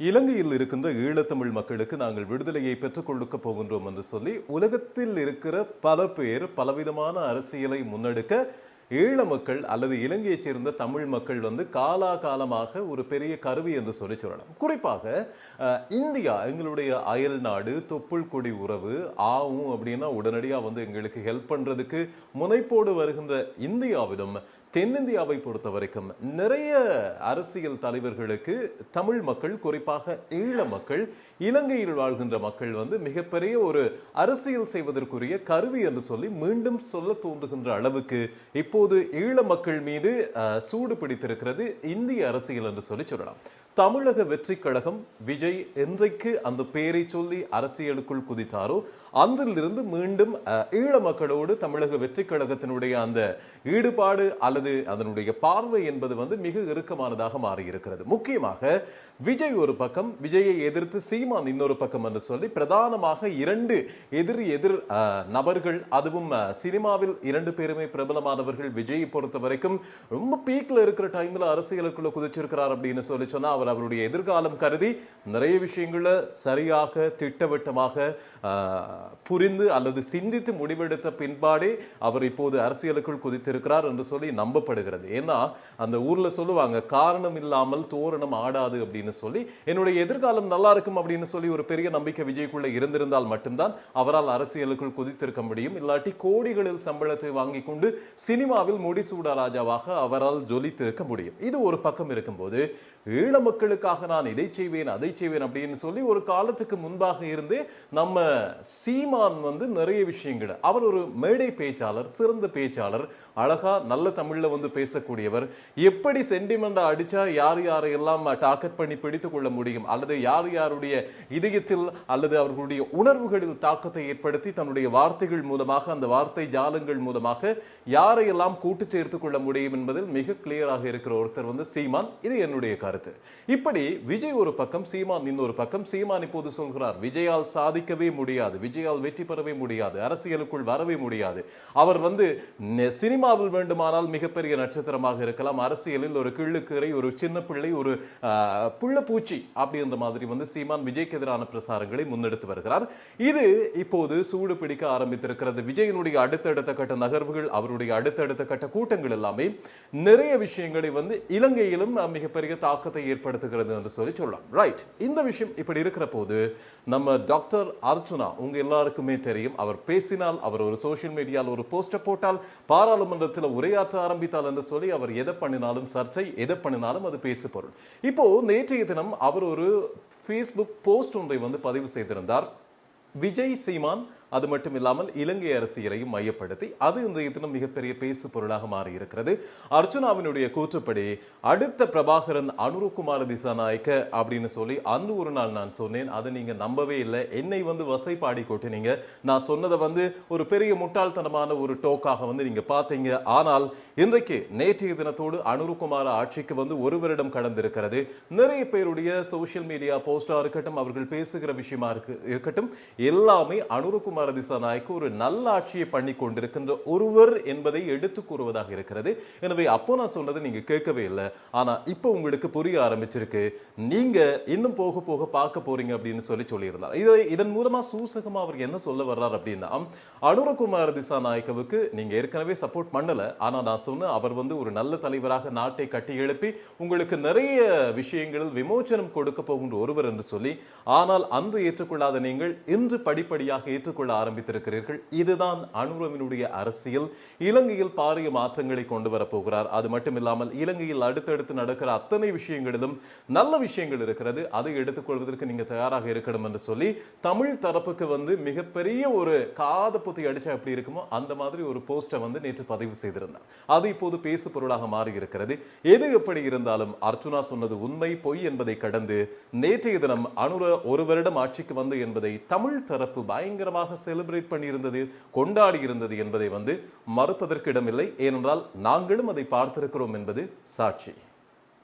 இலங்கையில் இருக்கின்ற ஈழத்தமிழ் மக்களுக்கு நாங்கள் விடுதலையை பெற்றுக் கொடுக்க போகின்றோம் என்று சொல்லி உலகத்தில் இருக்கிற பல பேர் பலவிதமான அரசியலை முன்னெடுக்க ஈழ மக்கள் அல்லது இலங்கையைச் சேர்ந்த தமிழ் மக்கள் வந்து காலாகாலமாக ஒரு பெரிய கருவி என்று சொல்லி சொல்லலாம். குறிப்பாக இந்தியா எங்களுடைய அயல் நாடு தொப்புள் கொடி உறவு ஆவும் அப்படின்னா உடனடியாக வந்து எங்களுக்கு ஹெல்ப் பண்ணுறதுக்கு முனைப்போடு வருகின்ற இந்தியாவிலும் தென்னிந்தியாவை பொறுத்த வரைக்கும் நிறைய அரசியல் தலைவர்களுக்கு தமிழ் மக்கள் குறிப்பாக ஈழ மக்கள் இலங்கையில் வாழ்கின்ற மக்கள் வந்து மிகப்பெரிய ஒரு அரசியல் செய்வதற்குரிய கருவி என்று சொல்லி மீண்டும் சொல்ல தோன்றுகின்ற அளவுக்கு இப்போது ஈழ மக்கள் மீது சூடு பிடித்திருக்கிறது இந்திய அரசியல் என்று சொல்லி சொல்லலாம். தமிழக வெற்றி கழகம் விஜய் என்றைக்கு அந்த பெயரை சொல்லி அரசியலுக்குள் குதித்தாரோ அன்றிலிருந்து மீண்டும் ஈழ மக்களோடு தமிழக வெற்றி கழகத்தினுடைய அந்த ஈடுபாடு அல்லது அதனுடைய பார்வை என்பது வந்து மிக இறுக்கமானதாக மாறி இருக்கிறது முக்கியமாக விஜய் ஒரு பக்கம் விஜயை எதிர்த்து சீமான் இன்னொரு பக்கம் என்று சொல்லி பிரதானமாக இரண்டு எதிர் எதிர் அஹ், நபர்கள் அதுவும் சினிமாவில் இரண்டு பேருமே பிரபலமானவர்கள் விஜயை பொறுத்த வரைக்கும் ரொம்ப பீக்ல இருக்கிற டைம்ல அரசியலுக்குள்ள குதிச்சிருக்கிறார் அப்படின்னு சொல்லி சொன்னா அவர் அவருடைய எதிர்காலம் கருதி நிறைய விஷயங்களை சரியாக திட்டவட்டமாக புரிந்து அல்லது சிந்தித்து முடிவெடுத்த பின்பாடே அவர் இப்போது அரசியலுக்குள் குதித்திருக்கிறார் என்று சொல்லி நம்பப்படுகிறது. ஏன்னா அந்த ஊர்ல சொல்லுவாங்க காரணம் இல்லாமல் தோரணம் ஆடாது அப்படின்னு சொல்லி என்னுடைய எதிர்காலம் நல்லா இருக்கும் அப்படின்னு சொல்லி ஒரு பெரிய நம்பிக்கை விஜய்க்குள்ள இருந்திருந்தால் மட்டும்தான் அவரால் அரசியலுக்குள் குதித்திருக்க முடியும். இல்லாட்டி கோடிகளில் சம்பளத்தை வாங்கி கொண்டு சினிமாவில் முடிசூடா ராஜாவாக அவரால் ஜொலித்திருக்க முடியும். இது ஒரு பக்கம் இருக்கும்போது ஈழ மக்களுக்காக நான் இதை செய்வேன் அதை செய்வேன் அப்படின்னு சொல்லி ஒரு காலத்துக்கு முன்பாக இருந்தே நம்ம சீமான் வந்து நிறைய விஷயங்கள் அவர் ஒரு மேடை பேச்சாளர் சிறந்த பேச்சாளர் அழகா நல்ல தமிழ்ல வந்து பேசக்கூடியவர். எப்படி சென்டிமெண்டா அடிச்சா யார் யாரையெல்லாம் டார்கெட் பண்ணி பிடித்து கொள்ள முடியும்? அல்லது யார் யாருடைய இதயத்தில் அல்லது அவர்களுடைய உணர்வுகளில் தாக்கத்தை ஏற்படுத்தி தன்னுடைய வார்த்தைகள் மூலமாக அந்த வார்த்தை ஜாலங்கள் மூலமாக யாரையெல்லாம் கூட்டு சேர்த்து கொள்ள முடியும் என்பதில் மிக கிளியராக இருக்கிற ஒருத்தர் வந்து சீமான். இது என்னுடைய கருத்து. கருத்து. இப்படி விஜய் ஒரு பக்கம் சீமான் இன்னொரு பக்கம் சீமான் இப்போது சொல்கிறார் விஜயால் சாதிக்கவே முடியாது விஜயால் வெற்றி பெறவே முடியாது அரசியலுக்குள் வரவே முடியாது. அவர் வந்து சினிமாவில் வேண்டுமானால் மிகப்பெரிய நட்சத்திரமாக இருக்கலாம் அரசியலில் ஒரு கிள்ளுக்கரை ஒரு சின்ன பிள்ளை ஒரு ஆஹ், புள்ளப்பூச்சி அப்படின்ற மாதிரி வந்து சீமான் விஜய்க்கு எதிரான பிரசாரங்களை முன்னெடுத்து வருகிறார். இது இப்போது சூடு பிடிக்க ஆரம்பித்திருக்கிறது. விஜயனுடைய அடுத்தடுத்த கட்ட நகர்வுகள் அவருடைய அடுத்தடுத்த கட்ட கூட்டங்கள் எல்லாமே நிறைய விஷயங்களை வந்து இலங்கையிலும் மிகப்பெரிய தாக்கம் தாக்கத்தை ஏற்படுத்துகிறது என்று சொல்லி சொல்லலாம். ரைட் இந்த விஷயம் இப்படி இருக்கிற போது நம்ம டாக்டர் அர்ச்சுனா உங்க எல்லாருக்குமே தெரியும். அவர் பேசினால் அவர் ஒரு சோசியல் மீடியாவில் ஒரு போஸ்டர் போட்டால் பாராளுமன்றத்தில் உரையாற்ற ஆரம்பித்தால் என்று சொல்லி அவர் எதை பண்ணினாலும் சர்ச்சை எதை பண்ணினாலும் அது பேசு பொருள் இப்போ நேற்றைய தினம் அவர் ஒரு ஃபேஸ்புக் போஸ்ட் ஒன்றை வந்து பதிவு செய்திருந்தார். விஜய் சீமான் அது மட்டும் இல்லாமல் இலங்கை அரசியலையும் மையப்படுத்தி அது இன்றைய தினம் மிகப்பெரிய பேசு பொருளாக மாறி இருக்கிறது கூற்றுப்படி அடுத்த பிரபாகரன் அனுருகுமார திசாநாயக்க அப்படின்னு சொல்லி அன்று ஒரு நாள் நான் சொன்னேன். அதை நீங்க நம்பவே இல்லை. என்னை வந்து வசை கொட்டினீங்க. நான் சொன்னதை வந்து ஒரு பெரிய முட்டாள்தனமான ஒரு டோக்காக வந்து நீங்க பார்த்தீங்க. ஆனால் இன்றைக்கு நேற்றைய தினத்தோடு அனுருகுமார ஆட்சிக்கு வந்து ஒரு வருடம் கடந்திருக்கிறது. நிறைய பேருடைய சோசியல் மீடியா போஸ்டா இருக்கட்டும் அவர்கள் பேசுகிற விஷயமா இருக்கு இருக்கட்டும் எல்லாமே அனுருகுமார் திசாநாயக்கு ஒரு நல்ல ஆட்சியை பண்ணி கொண்டிருக்கின்ற ஒருவர் என்பதை எடுத்து கூறுவதாக இருக்கிறது. எனவே அப்போ நான் சொன்னதை நீங்க கேட்கவே இல்லை. ஆனா இப்போ உங்களுக்கு புரிய ஆரம்பிச்சிருக்கு. நீங்க இன்னும் போக போக பார்க்க போறீங்க அப்படின்னு சொல்லி சொல்லியிருந்தார். இதை இதன் மூலமா சூசகமா அவர் என்ன சொல்ல வர்றார் அப்படின்னா அனுரகுமார திசாநாயக்கவுக்கு நீங்க ஏற்கனவே சப்போர்ட் பண்ணல. ஆனா நான் சொன்ன அவர் வந்து ஒரு நல்ல தலைவராக நாட்டை கட்டி எழுப்பி உங்களுக்கு நிறைய விஷயங்களில் விமோச்சனம் கொடுக்க போகின்ற ஒருவர் என்று சொல்லி ஆனால் அன்று ஏற்றுக்கொள்ளாத நீங்கள் இன்று படிப்படியாக ஏற்றுக்கொள்ள ஆரம்பித்திருக்கிறீர்கள். இதுதான் அனுரவினுடைய அரசியல். இலங்கையில் பாரிய மாற்றங்களை கொண்டு வரப்போகிறார் அது மட்டும் இல்லாமல் இலங்கையில் அடுத்தடுத்து நடக்கிற அத்தனை விஷயங்களிலும் நல்ல விஷயங்கள் இருக்கிறது. அதை எடுத்துக்கொள்வதற்கு நீங்க தயாராக இருக்கணும் என்று சொல்லி தமிழ் தரப்புக்கு வந்து மிகப்பெரிய ஒரு காத புத்தி அடிச்சா எப்படி இருக்குமோ அந்த மாதிரி ஒரு போஸ்டை வந்து நேற்று பதிவு செய்திருந்தார். அது இப்போது பேசு பொருளாக மாறி இருக்கிறது எது எப்படி இருந்தாலும் அர்ஜுனா சொன்னது உண்மை. பொய் என்பதை கடந்து நேற்றைய தினம் அனுர ஒரு வருடம் ஆட்சிக்கு வந்து என்பதை தமிழ் தரப்பு பயங்கரமாக செலிப்ரேட் பண்ணியிருந்தது கொண்டாடி இருந்தது என்பதை வந்து மறுப்பதற்கு இடமில்லை. ஏனென்றால் நாங்களும் அதை பார்த்திருக்கிறோம் என்பது சாட்சி.